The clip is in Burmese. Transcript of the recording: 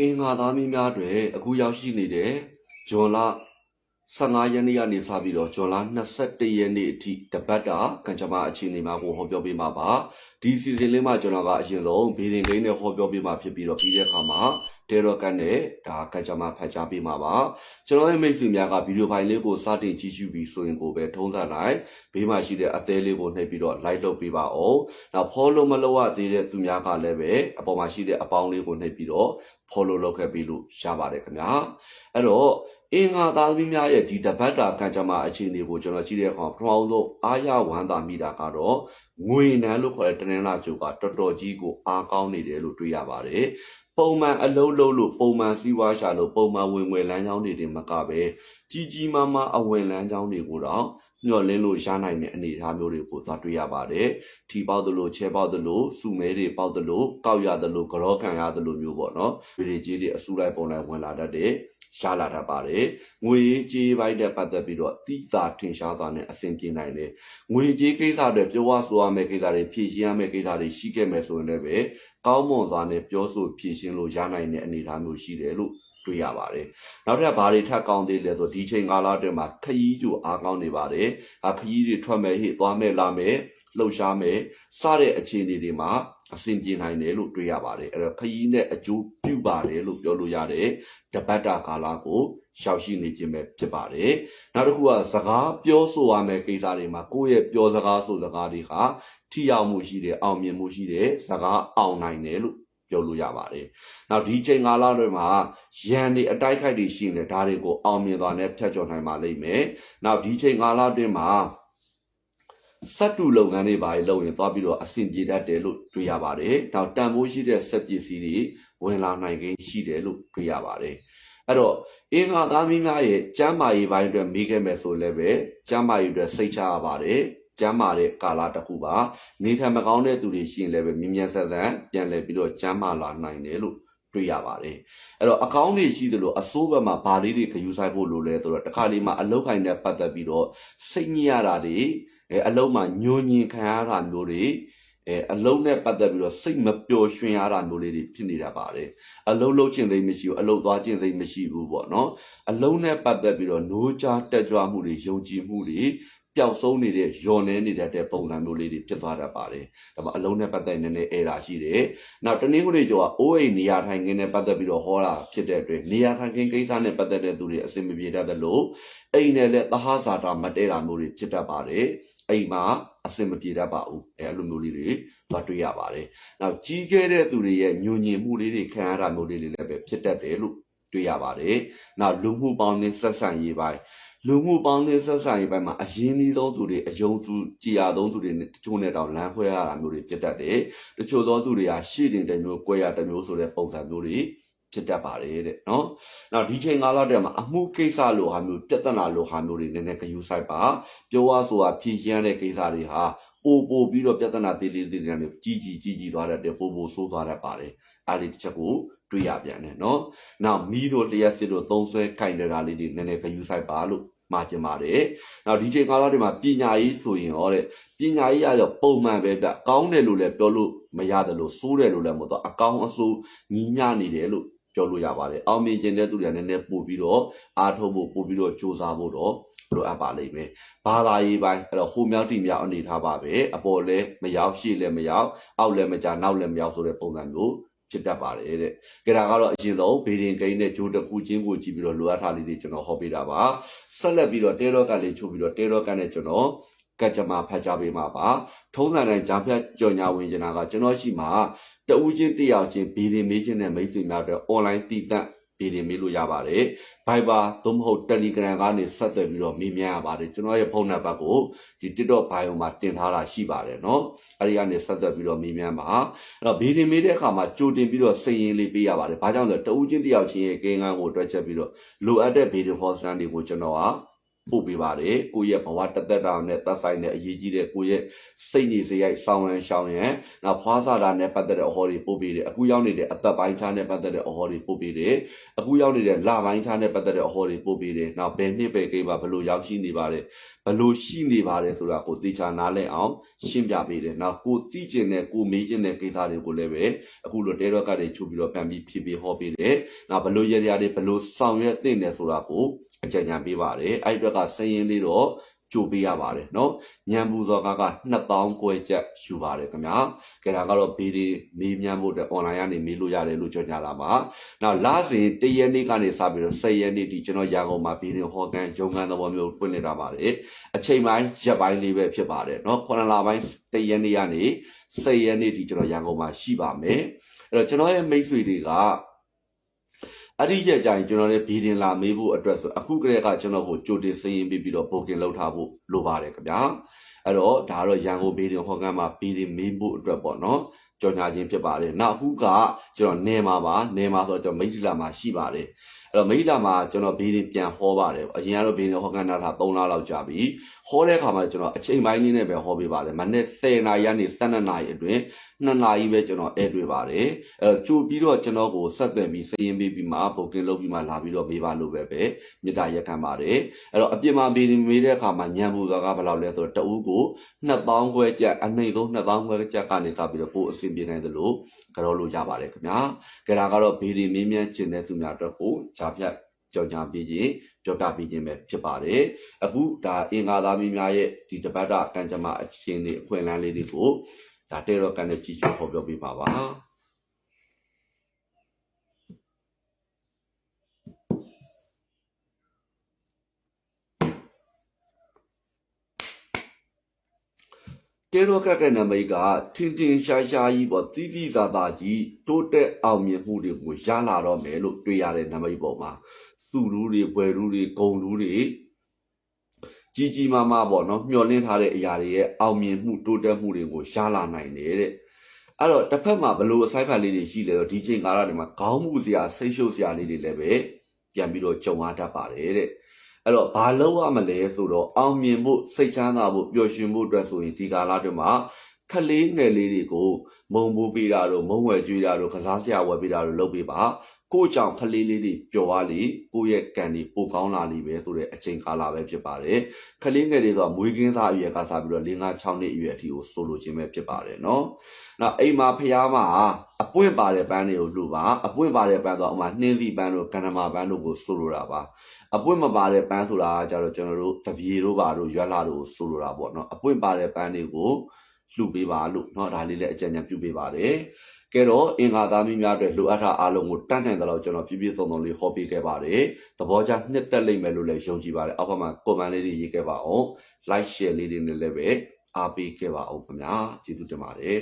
အင်္ဂါသားမင်းများတွေအခုရောက်ရှိနေတဲ့ဂျွန်လ 15ရက်နေ့ကနေစပြီးတော့ဂျွန်လ21ရက်နေ့အထိတပတ်တာကံကြမ္မာအခြေအနေမှာကိုဟောပြောပေးမှာပါဒီစီစဉ်လေးမှာကျွန်တော်ကအရင်ဆုံးဗီဒီယိုလေးနဲ့ဟောပြောပေးမှာဖြစ်ပြီးတော့ပြီးတဲ့အခါမှာတေရော့ကန်နဲ့ဒါကံကြမ္မာဖတ်ကြားပေးမှာပါကျွန်တော်ရဲ့မိတ်ဆွေများကဗီဒီယိုဖိုင်လေးကိုစတင်ကြည့်ရှုပြီးဆိုရင်ကိုပဲထုံးစံတိုင်းဘေးမှာရှိတဲ့အသေးလေးကိုနှိပ်ပြီးတော့ like လုပ်ပေးပါအောင်နောက် follow မလုပ်ရသေးတဲ့သူများကလည်းပဲအပေါ်မှာရှိတဲ့အပေါင်းလေးကိုနှိပ်ပြီးတော့ follow လုပ်ခဲ့ပြီးလို့ရပါတယ်ခင်ဗျာအဲ့တော့ အင်္ဂါသားသမီးများရဲ့ဒီတပတ်တာကံကြမ္မာအခြေအနေကိုကျွန်တော်ကြည့်တဲ့အခါပထမဆုံးအားရဝမ်းသာမိတာကတော့ငွေနန်းလို့ခေါ်တဲ့တနင်္လာကျုပ်ကတော်တော်ကြီးကိုအားကောင်းနေတယ်လို့တွေ့ရပါတယ်ပုံမှန်အလုံးလုံးလို့ပုံမှန်စီးပွားရှာလို့ပုံမှန်ဝင်ငွေလမ်းကြောင်းတွေတင်မကပဲကြီးကြီးမားမားအဝင်လမ်းကြောင်းတွေကိုတော့ညှော်လင်းလို့ရနိုင်တဲ့အနေအထားမျိုးတွေကိုသွားတွေ့ရပါတယ်ထီပေါက်သလိုချဲပေါက်သလိုစုမဲတွေပေါက်သလိုကောက်ရသလိုကြောခံရသလိုမျိုးပေါ့နော်ဗီဒီကြီးတွေအစုလိုက်ပုံလိုက်ဝင်လာတတ်တဲ့ရှားလာတတ်ပါတယ်ငွေကြေးပိုင်းတဲ့ပတ်သက်ပြီးတော့တိစာထင်ရှားစွာနဲ့အဆင်ပြေနိုင်တယ်ငွေကြေးကိစ္စတွေပြောရဆိုရမယ့်ကိစ္စတွေဖြည့်ရှင်းရမယ့်ကိစ္စတွေရှိခဲ့မယ်ဆိုရင်လည်းပဲကောင်းမွန်စွာနဲ့ပြောဆိုဖြည့်ရှင်းလို့ရနိုင်တဲ့အနေအထားမျိုးရှိတယ်လို့ တွေ့ရပါတယ်။နောက်ထပ်ဘာတွေထပ်ကောင်းသေးလဲဆိုဒီချိန်ကာလအတွင်းမှာခရီးကျူအားကောင်းနေပါတယ်။ဒါခရီးတွေထွက်မယ်ဟိသွားမယ်လာမယ်လှုပ်ရှားမယ်စတဲ့အခြေအနေတွေမှာအဆင်ပြေနိုင်တယ်လို့တွေ့ရပါတယ်အဲ့တော့ခရီးနဲ့အကျိုးပြုပါတယ်လို့ပြောလို့ရတယ်တပတ်တာကာလကိုရှောက်ရှိနေခြင်းပဲဖြစ်ပါတယ်နောက်တစ်ခုကစကားပြောဆိုရမယ့်ကိစ္စတွေမှာကိုယ့်ရဲ့ပြောစကားဆိုစကားတွေကထိရောက်မှုရှိတယ်အောင်မြင်မှုရှိတယ်စကားအောင်နိုင်တယ်လို့ ပြောလို့ရပါတယ်။နောက်ဒီချိန်ကာလတွေမှာရန်တွေအတိုက်ခိုက်တွေရှိနေတယ်ဒါတွေကိုအောင်မြင်သွားနဲ့ဖျက်ချော်နိုင်ပါလိမ့်မယ်။နောက်ဒီချိန်ကာလအတွင်းမှာစက်တူလုပ်ငန်းတွေပါလုပ်ရင်သွားပြီးတော့အဆင်ပြေတတ်တယ်လို့တွေ့ရပါတယ်။နောက်တန်ဖိုးရှိတဲ့စက်ပစ္စည်းတွေဝင်လာနိုင်ခြင်းရှိတယ်လို့တွေ့ရပါတယ်။အဲ့တော့အင်္ဂါသားမင်းများရဲ့ကျမ်းမာရေးပိုင်းအတွက်မေးခဲ့မယ်ဆိုလည်းပဲကျမ်းမာရေးအတွက်စိတ်ချရပါတယ်။ ကျမ်းမာတဲ့ကာလတစ်ခုပါနေထိုင်မကောင်းတဲ့သူတွေရှိရင်လည်းပဲမြင်မြန်ဆန်ဆန်ပြန်လည်ပြီးတော့ကျမ်းမာလာနိုင်တယ်လို့တွေ့ရပါတယ်အဲ့တော့အကောင့်တွေရှိသလိုအစိုးဘက်မှာဗာလေးတွေခယူဆိုင်ဖို့လိုလဲဆိုတော့တခါလေးမှာအလောက်ခိုင်နဲ့ပတ်သက်ပြီးတော့စိတ်ညစ်ရတာတွေအဲအလုံးမှာညှိုညင်ခံရတာမျိုးတွေအဲအလုံးနဲ့ပတ်သက်ပြီးတော့စိတ်မပျော်ရွှင်ရတာမျိုးလေးတွေဖြစ်နေတာပါတယ်အလုံးလုံးချင်းသိမရှိဘူးအလုံးသွားချင်းသိမရှိဘူးပေါ့နော်အလုံးနဲ့ပတ်သက်ပြီးတော့노ကြားတက်ကြွမှုတွေယုံကြည်မှုတွေ ပျောက်ဆုံးနေတဲ့ယွန်နေနေတဲ့ပုံစံမျိုးလေးတွေဖြစ်သွားတတ်ပါတယ်ဒါမှအလုံးနဲ့ပတ်သက်နေနေအဲတာရှိတယ်နောက်တနည်းခုနေကျော်ကအိုးအိမ်နေရာထိုင်ခင်းနဲ့ပတ်သက်ပြီးတော့ဟောတာဖြစ်တဲ့အတွက်နေရာထိုင်ခင်းကိစ္စနဲ့ပတ်သက်တဲ့သူတွေအစင်မပြေတတ်တယ်လို့အိမ်နဲ့လည်းသဟဇာတာမတဲတာမျိုးတွေဖြစ်တတ်ပါတယ်အိမ်မှာအဆင်မပြေတတ်ပါဘူးအဲအဲ့လိုမျိုးလေးတွေသွားတွေ့ရပါတယ်နောက်ကြီးခဲ့တဲ့သူတွေရဲ့ညှို့ညင်မှုလေးတွေခံရတာမျိုးလေးတွေလည်းပဲဖြစ်တတ်တယ်လို့တွေ့ရပါတယ်နောက်လူမှုပေါင်းသင်းဆက်ဆံရေးပိုင်း လူမှုပေါင်းသင်းဆက်ဆံရေးပိုင်းမှာအရင်းနှီးဆုံးသူတွေအယုံသူကြည်ရဆုံးသူတွေနဲ့တချို့နဲ့တောင်လမ်းခွဲရတာမျိုးတွေဖြစ်တတ်တယ်တချို့သောသူတွေဟာရှေ့တင်တစ်မျိုး꿰ရတစ်မျိုးဆိုတဲ့ပုံစံမျိုးတွေဖြစ်တတ်ပါတယ်တဲ့နော်။နောက်ဒီချိန်ကာလတည်းမှာအမှုကိစ္စလိုဟာမျိုးပြဿနာလိုဟာမျိုးတွေနည်းနည်းဂယူဆိုင်ပါပြောရဆိုတာဖြည့်ရှင်းရတဲ့ကိစ္စတွေဟာပို့ပို့ပြီးတော့ပြဿနာသေးသေးသေးတွေနဲ့ကြီးကြီးကြီးကြီးသွားတတ်တယ်ပို့ပို့ဆိုးသွားတတ်ပါတယ်။အားဒီတစ်ချက်ကိုတွေ့ရပြန်တယ်နော်။နောက်မီးတို့လျှက်စစ်တို့သုံးဆွဲခိုင်နေတာလေးတွေနည်းနည်းဂယူဆိုင်ပါလို့ မှာကျင်ပါတယ်။နောက်ဒီချိန်ကာလတွေမှာပညာရေးဆိုရင်ဟောတဲ့ပညာရေးရတော့ပုံမှန်ပဲပြကောင်းတယ်လို့လည်းပြောလို့မရတယ်လို့စိုးတယ်လို့လည်းမဟုတ်တော့အကောင်းအဆိုးညီမျှနေတယ်လို့ပြောလို့ရပါတယ်။အောင်မြင်ခြင်းတဲ့သူတွေကလည်းနည်းနည်းပို့ပြီးတော့အားထုတ်ဖို့ပို့ပြီးတော့စူးစမ်းဖို့တော့လိုအပ်ပါလိမ့်မယ်။ဘာသာရေးပိုင်းအဲ့တော့ဟိုမြောက်တိမြောက်အနေထားပါပဲ။အပေါ်လည်းမရောက်ရှေ့လည်းမရောက်အောက်လည်းမကြနောက်လည်းမရောက်ဆိုတဲ့ပုံစံမျိုး ဖြစ်တတ်ပါတယ်တဲ့။ကြတာကတော့အရင်ဆုံးဘေဒင်ကိန်းနဲ့ဂျိုးတစ်ခုချင်းကိုကြည့်ပြီးတော့လိုအပ်တာလေးတွေကျွန်တော်ဟောပေးတာပါ။ဆက်လက်ပြီးတော့တဲတော့ကလေးချုပ်ပြီးတော့တဲတော့ကနဲ့ကျွန်တော်ကကြမှာဖတ်ကြပေးမှာပါထုံးစံတိုင်းဂျာဖြတ်ကြော်ညာဝင်ကျင်တာကကျွန်တော်ရှိမှာတဦးချင်းတယောက်ချင်းဗီဒီမေးခြင်းနဲ့မိတ်ဆွေများအတွက် online တည်တံ့ ဗီဒီမေးလို့ရပါတယ် Viber သို့မဟုတ် Telegram ကနေဆက်သွယ်ပြီးတော့မေးမြန်းရပါတယ်ကျွန်တော်ရဲ့ဖုန်းနံပါတ်ကိုဒီ TikTok bio မှာတင်ထားတာရှိပါတယ်เนาะအဲဒီကနေဆက်သွယ်ပြီးတော့မေးမြန်းပါအဲ့တော့ဗီဒီမေးတဲ့အခါမှာကြိုတင်ပြီးတော့စည်ရင်လေးပေးရပါတယ်ဘာကြောင့်လဲတဦးချင်းတယောက်ချင်းရဲ့ကိန်းကန်းကိုတွက်ချက်ပြီးတော့လိုအပ်တဲ့ဗီဒီယိုဟောစတန်တွေကိုကျွန်တော်က ပို့ပေးပါတယ်ကိုယ့်ရဲ့ဘဝတသက်တာနဲ့သက်ဆိုင်တဲ့အရေးကြီးတဲ့ကိုယ့်ရဲ့စိတ်ညစ်စရိုက်ဆောင်းရန်ရှောင်းရန်နောက်ဖွားစားတာနဲ့ပတ်သက်တဲ့အဟောတွေပို့ပေးတယ်အခုရောက်နေတဲ့အသက်ပိုင်းခြားနဲ့ပတ်သက်တဲ့အဟောတွေပို့ပေးတယ်အခုရောက်နေတဲ့လပိုင်းခြားနဲ့ပတ်သက်တဲ့အဟောတွေပို့ပေးတယ်နောက်ဘယ်နှစ်ပဲကိပါဘယ်လိုရောက်ရှိနေပါတယ်ဘယ်လိုရှိနေပါတယ်ဆိုတာကိုသေချာနားလည်အောင်ရှင်းပြပေးတယ်နောက်ကိုသိကျင်တဲ့ကိုမေးကျင်တဲ့ကိစ္စတွေကိုလည်းပဲအခုလိုတဲတော့ကတွေချုပ်ပြီးတော့ပြန်ပြီးဖြည့်ပေးဟောပေးတယ်နောက်ဘယ်လိုရရတွေဘယ်လိုဆောင်ရွက်သင့်တယ်ဆိုတာကိုအကြံဉာဏ်ပေးပါတယ်အဲ့ဒီအတွက်ကစည်ရင်လေးတော့ကြိုပေးရပါတယ်เนาะညံပူစော်ကားက2000ကျွဲချက်ယူပါတယ်ခင်ဗျာကဲဒါကတော့ဘေးဒီမေးမြန်းဖို့အတွက် online ကနေမေးလို့ရတယ်လို့ကြော်ညာလာပါနောက်လစဉ်တရက်နေ့ကနေစပြီးတော့10ရက်နေ့ထိကျွန်တော်ရန်ကုန်မှာဘေးဒီဟော်ကန်ဂျုံကန်သဘောမျိုးပွင့်နေတာပါတယ်အချိန်ပိုင်းရက်ပိုင်းလေးပဲဖြစ်ပါတယ်เนาะ9လပိုင်းတရက်နေ့ကနေ10ရက်နေ့ထိကျွန်တော်ရန်ကုန်မှာရှိပါမယ်အဲ့တော့ကျွန်တော်ရဲ့မိတ်ဆွေတွေက အဲ့ဒီရက်ကြရင်ကျွန်တော်လည်းဘီဒင်လာမေးဖို့အတွက်ဆိုအခုကတည်းကကျွန်တော်ကိုကြိုတင်စည်ရင်ပြီးပြီးတော့ booking လုပ်ထားဖို့လိုပါတယ်ခင်ဗျာအဲ့တော့ဒါကတော့ရန်ကုန်ဘီဒင်ဟော်ကန်မှာဘီဒင်မေးဖို့အတွက်ပေါ့နော် ကြော်ညာခြင်းဖြစ်ပါတယ်နောက်အခုကကျွန်တော်နေမှာပါနေမှာဆိုတော့ကျွန်တော်မိတ်ထီလာမှာရှိပါတယ်အဲ့တော့မိတ်ထီလာမှာကျွန်တော်ဘီဒင်ပြန်ဟောပါတယ်အရင်ကတော့ဘီဒင်ဟော်ကန်နာထား3လလောက်ကြာပြီဟောတဲ့အခါမှာကျွန်တော်အချိန်ပိုင်းလေးနဲ့ပဲဟောပေးပါတယ်မနေ့10နာရီကနေ12နာရီအတွင်း2နာရီပဲကျွန်တော်အဲတွေ့ပါတယ်အဲ့တော့ကြိုပြီးတော့ကျွန်တော်ကိုဆက်သွယ်ပြီးစည်ရင်ပေးပြီးမှ booking လုပ်ပြီးမှလာပြီးတော့မေးပါလို့ပဲပဲမေတ္တာရက်ခံပါတယ်အဲ့တော့အပြင်မှာဘီဒင်မေးတဲ့အခါမှာညံပူသွားကဘယ်လောက်လဲဆိုတော့တအူးကို2000ခွဲကျပ်အနှိမ့်ဆုံး2000ခွဲကျပ်ကနေစပြီးတော့ကိုယ်အဆင်ပြေနိုင်တယ်လို့ကြောလို့ရပါတယ်ခင်ဗျာကြဒါကတော့ဘီဒင်မင်းမြန်းကျင်တဲ့သူများအတွက်ကိုဂျာပြတ်ကြော်ညာပြီးခြင်းပြောတာပြီးခြင်းပဲဖြစ်ပါတယ်အခုဒါအင်္ဂါသားမင်းများရဲ့ဒီတပတ်တာကံကြမ္မာအချင်းတွေအခွင့်အလမ်းလေးတွေကိုဒါတေရောကန်နဲ့ကြီးချိုးဟောပြောပေးပါပါ တေရောကက်ကနမိတ်ကထင်ထင်ရှားရှားကြီးပေါ့တီးတီးသာသာကြီးတိုးတက်အောင်မြင်မှုတွေကိုရလာတော့မယ်လို့တွေ့ရတဲ့နမိတ်ပေါ်မှာသူ့လူတွေဘွယ်လူတွေဂုံလူတွေကြီးကြီးမားမားပေါ့နော်မျှော်လင့်ထားတဲ့အရာတွေရဲ့အောင်မြင်မှုတိုးတက်မှုတွေကိုရလာနိုင်တယ်တဲ့အဲ့တော့တစ်ဖက်မှာဘလို့အဆိုင်ဖက်လေးတွေရှိလဲတော့ဒီချိန်ကာလတွေမှာခေါင်းမှုစရာဆိတ်ရှုပ်စရာလေးတွေလည်းပဲပြန်ပြီးတော့ကြုံရတတ်ပါတယ်တဲ့ အဲ့တော့ဘာလုပ်ရမလဲဆိုတော့အောင်မြင်ဖို့စိတ်ချမ်းသာဖို့ပျော်ရွှင်ဖို့အတွက်ဆိုရင်ဒီကာလတွေမှာခလေးငယ်လေးတွေကိုမုံပိုးပေးတာတို့မုံဝယ်ကျွေးတာတို့ကစားစရာဝယ်ပေးတာတို့လုပ်ပေးပါ ကို့ကြောင့်ခလေးလေးတွေပျော်သွားလေကိုယ့်ရဲ့ကံတွေပိုကောင်းလာလိမ့်မယ်ဆိုတဲ့အချိန်ကာလပဲဖြစ်ပါတယ်ခလေးငယ်တွေဆိုမွေးကင်းသားအရွယ်ကစားပြီးတော့၄၅6နှစ်အရွယ်အထိကိုဆိုလိုခြင်းပဲဖြစ်ပါတယ်နော်နောက်အိမ်မှာဖျားမှာအပွင့်ပါတဲ့ပန်းတွေကိုလှူပါအပွင့်ပါတဲ့ပန်းဆိုအမှနှင်းစီပန်းတို့ကန္နမာပန်းတို့ကိုဆိုလိုတာပါအပွင့်မပါတဲ့ပန်းဆိုတာကကြတော့ကျွန်တော်တို့တပြေတို့ပါတို့ရွက်လာတို့ဆိုလိုတာပေါ့နော်အပွင့်ပါတဲ့ပန်းတွေကို လှူပေးပါလို့เนาะဒါလေးလည်းအကြံဉာဏ်ပြုပေးပါတယ်ကဲတော့အင်္ဂါသားမင်းများအတွက်လိုအပ်တာအားလုံးကိုတတ်နိုင်သလောက်ကျွန်တော်ပြည့်ပြည့်စုံစုံလေးဟောပေးခဲ့ပါတယ်သဘောကျနှစ်သက်လိမ့်မယ်လို့လည်းယုံကြည်ပါတယ်အောက်ဘက်မှာ comment လေးတွေရေးခဲ့ပါအောင် like share လေးတွေနဲ့လည်းပဲအားပေးခဲ့ပါအောင်ခင်ဗျာကျေးဇူးတင်ပါတယ်